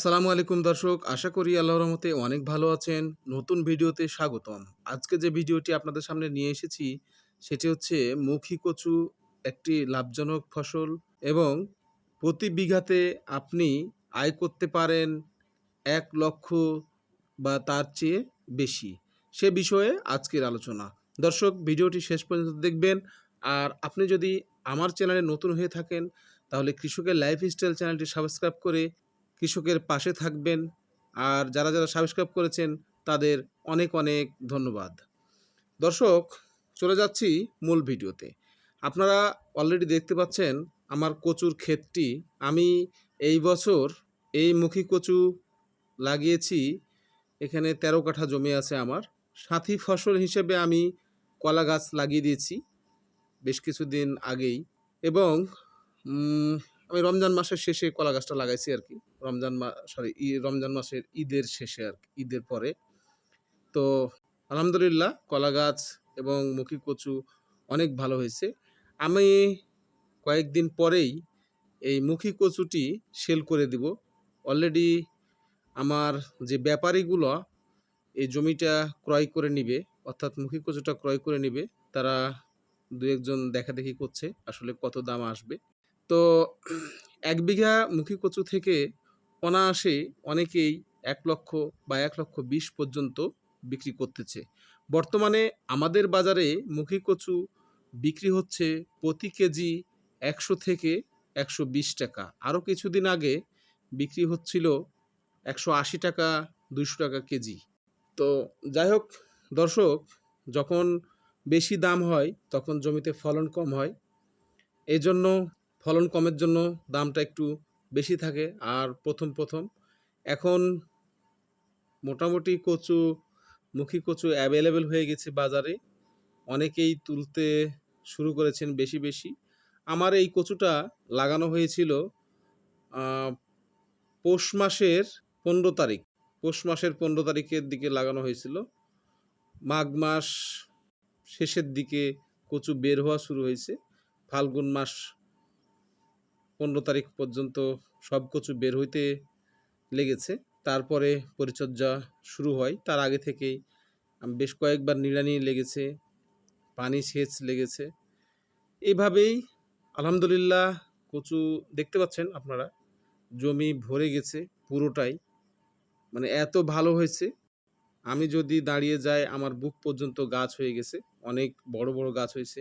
আসসালামু আলাইকুম দর্শক, আশা করি আল্লাহর রহমতে অনেক ভালো আছেন। নতুন ভিডিওতে স্বাগতম। আজকে যে ভিডিওটি আপনাদের সামনে নিয়ে এসেছি, সেটি হচ্ছে মুখী কচু একটি লাভজনক ফসল এবং প্রতি বিঘাতে আপনি আয় করতে পারেন এক লক্ষ বা তার চেয়ে বেশি। সে বিষয়ে আজকের আলোচনা। দর্শক, ভিডিওটি শেষ পর্যন্ত দেখবেন। আর আপনি যদি আমার চ্যানেলে নতুন হয়ে থাকেন, তাহলে কৃষকের লাইফস্টাইল চ্যানেলটি সাবস্ক্রাইব করে কৃষকের পাশে থাকবেন। আর যারা যারা সাবস্ক্রাইব করেছেন, তাদের অনেক অনেক ধন্যবাদ। দর্শক, চলে যাচ্ছি মূল ভিডিওতে। আপনারা অলরেডি দেখতে পাচ্ছেন আমার কচুর ক্ষেতটি। আমি এই বছর এই মুখী কচু লাগিয়েছি। এখানে তেরো কাঠা জমি আছে আমার। সাথী ফসল হিসেবে আমি কলা গাছ লাগিয়ে দিয়েছি বেশ কিছুদিন আগেই। এবং আমি রমজান মাসের শেষে কলা গাছটা লাগাইছি আর কি। রমজান মা সরি রমজান মাসের ঈদের শেষে আর ঈদের পরে। তো আলহামদুলিল্লাহ কলা গাছ এবং মুখী কচু অনেক ভালো হয়েছে। আমি কয়েকদিন পরেই এই মুখী কচুটি সেল করে দিব। অলরেডি আমার যে ব্যাপারীগুলো, এই জমিটা ক্রয় করে নিবে, অর্থাৎ মুখী কচুটা ক্রয় করে নিবে, তারা দু একজন দেখা দেখি করছে আসলে কত দাম আসবে। তো এক বিঘা মুখী কচু থেকে অনায়াসে অনেকেই এক লক্ষ বা এক লক্ষ বিশ পর্যন্ত বিক্রি করতেছে। বর্তমানে আমাদের বাজারে মুখী কচু বিক্রি হচ্ছে প্রতি কেজি একশো থেকে একশো বিশ টাকা। আরও কিছুদিন আগে বিক্রি হচ্ছিল একশো আশি টাকা, দুইশো টাকা কেজি। তো যাই হোক, দর্শক, যখন বেশি দাম হয়, তখন জমিতে ফলন কম হয়। এই জন্য ফলন কমের জন্য দামটা একটু বেশি থাকে, আর প্রথম প্রথম। এখন মোটামুটি কচু, মুখী কচু অ্যাভেলেবেল হয়ে গেছে বাজারে। অনেকেই তুলতে শুরু করেছেন বেশি বেশি। আমার এই কচুটা লাগানো হয়েছিল পৌষ মাসের পনেরো তারিখ। পৌষ মাসের পনেরো তারিখের দিকে লাগানো হয়েছিল। মাঘ মাস শেষের দিকে কচু বের হওয়া শুরু হয়েছে। ফাল্গুন মাস পনেরো তারিখ পর্যন্ত সব কচু বের হইতে লেগেছে। তারপরে পরিচর্যা শুরু হয়। তার আগে থেকেই বেশ কয়েকবার নিড়ানি লেগেছে, পানি সেচ লেগেছে। এইভাবেই আলহামদুলিল্লাহ কচু দেখতে পাচ্ছেন আপনারা, জমি ভরে গেছে পুরোটাই। মানে এত ভালো হয়েছে। আমি যদি দাঁড়িয়ে যাই, আমার বুক পর্যন্ত গাছ হয়ে গেছে। অনেক বড় বড় গাছ হয়েছে।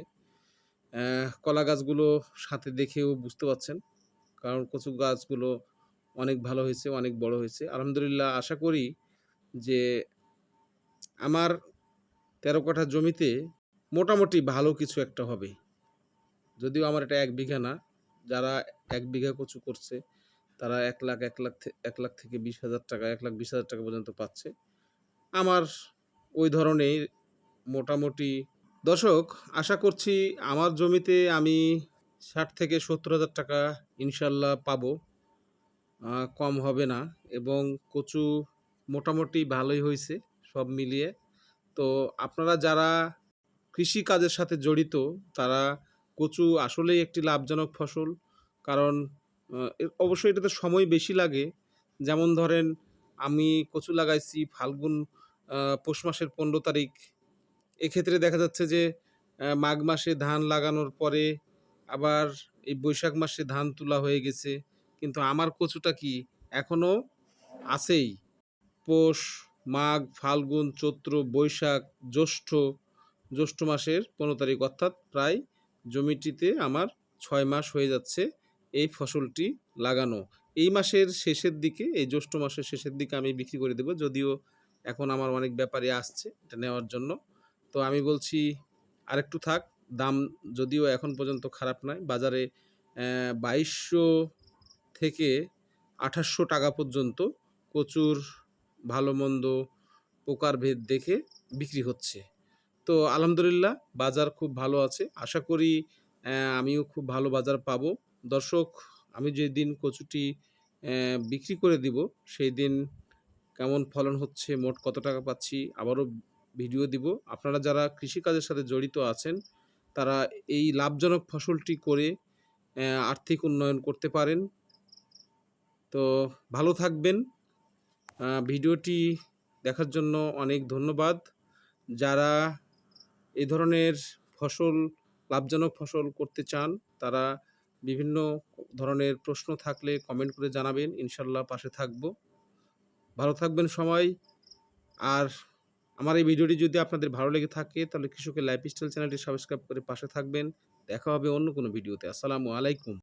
কলা গাছগুলো সাথে দেখেও বুঝতে পাচ্ছেন কারণ কচু গাছগুলো অনেক ভালো হয়েছে, অনেক বড় হয়েছে। আলহামদুলিল্লাহ আশা করি যে আমার তেরো কাঠা জমিতে মোটামুটি ভালো কিছু একটা হবে। যদিও আমার এটা এক বিঘা না, যারা এক বিঘা কচু করছে, তারা এক লাখ এক লাখ এক লাখ থেকে বিশ হাজার টাকা, এক লাখ বিশ হাজার টাকা পর্যন্ত পাচ্ছে। আমার ওই ধরনের মোটামুটি দর্শক, আশা করছি আমার জমিতে আমি ষাট থেকে সত্তর হাজার টাকা ইনশাল্লাহ পাবো। কম হবে না এবং কচু মোটামুটি ভালোই হয়েছে সব মিলিয়ে। তো আপনারা যারা কৃষি কাজের সাথে জড়িত, তারা কচু আসলেই একটি লাভজনক ফসল। কারণ অবশ্যই এটাতে সময় বেশি লাগে। যেমন ধরেন, আমি কচু লাগাইছি ফাল্গুন পৌষ মাসের পনেরো তারিখ। এক্ষেত্রে দেখা যাচ্ছে যে মাঘ মাসে ধান লাগানোর পরে আবার এই বৈশাখ মাসে ধান তোলা হয়ে গেছে। কিন্তু আমার কচুটা কি এখনও আছেই? পৌষ, মাঘ, ফাল্গুন, চৈত্র, বৈশাখ, জ্যৈষ্ঠ জ্যৈষ্ঠ মাসের পনেরো তারিখ অর্থাৎ প্রায় জমিটিতে আমার ছয় মাস হয়ে যাচ্ছে এই ফসলটি লাগানো। এই মাসের শেষের দিকে, এই জ্যৈষ্ঠ মাসের শেষের দিকে আমি বিক্রি করে দেবো। যদিও এখন আমার অনেক ব্যাপারী আসছে এটা নেওয়ার জন্য। তো আমি বলছি, আরেকটু থাক, দাম যদিও এখন পর্যন্ত খারাপ নয়। বাজারে বাইশশো থেকে আঠাশশো টাকা পর্যন্ত প্রচুর ভালো মন্দ প্রকার ভেদ দেখে বিক্রি হচ্ছে। তো আলহামদুলিল্লাহ, বাজার খুব ভালো আছে। আশা করি আমিও খুব ভালো বাজার পাব। দর্শক, আমি যেই দিন কচুটি বিক্রি করে দিব সেই দিন কেমন ফলন হচ্ছে, মোট কত টাকা পাচ্ছি, আবারও ভিডিও দিব। আপনারা যারা কৃষিকাজের সাথে জড়িত আছেন, তারা এই লাভজনক ফসলটি করে আর্থিক উন্নয়ন করতে পারেন। তো ভালো থাকবেন। ভিডিওটি দেখার জন্য অনেক ধন্যবাদ। যারা এই ধরনের ফসল, লাভজনক ফসল করতে চান, তারা বিভিন্ন ধরনের প্রশ্ন থাকলে কমেন্ট করে জানাবেন। ইনশাল্লাহ পাশে থাকব। ভালো থাকবেন সবাই। আর আমার এই ভিডিওটি যদি আপনাদের ভালো লেগে থাকে, তাহলে কৃষকের লাইফস্টাইল চ্যানেলটি সাবস্ক্রাইব করে পাশে থাকবেন। দেখা হবে অন্য কোনো ভিডিওতে। আসসালামু আলাইকুম।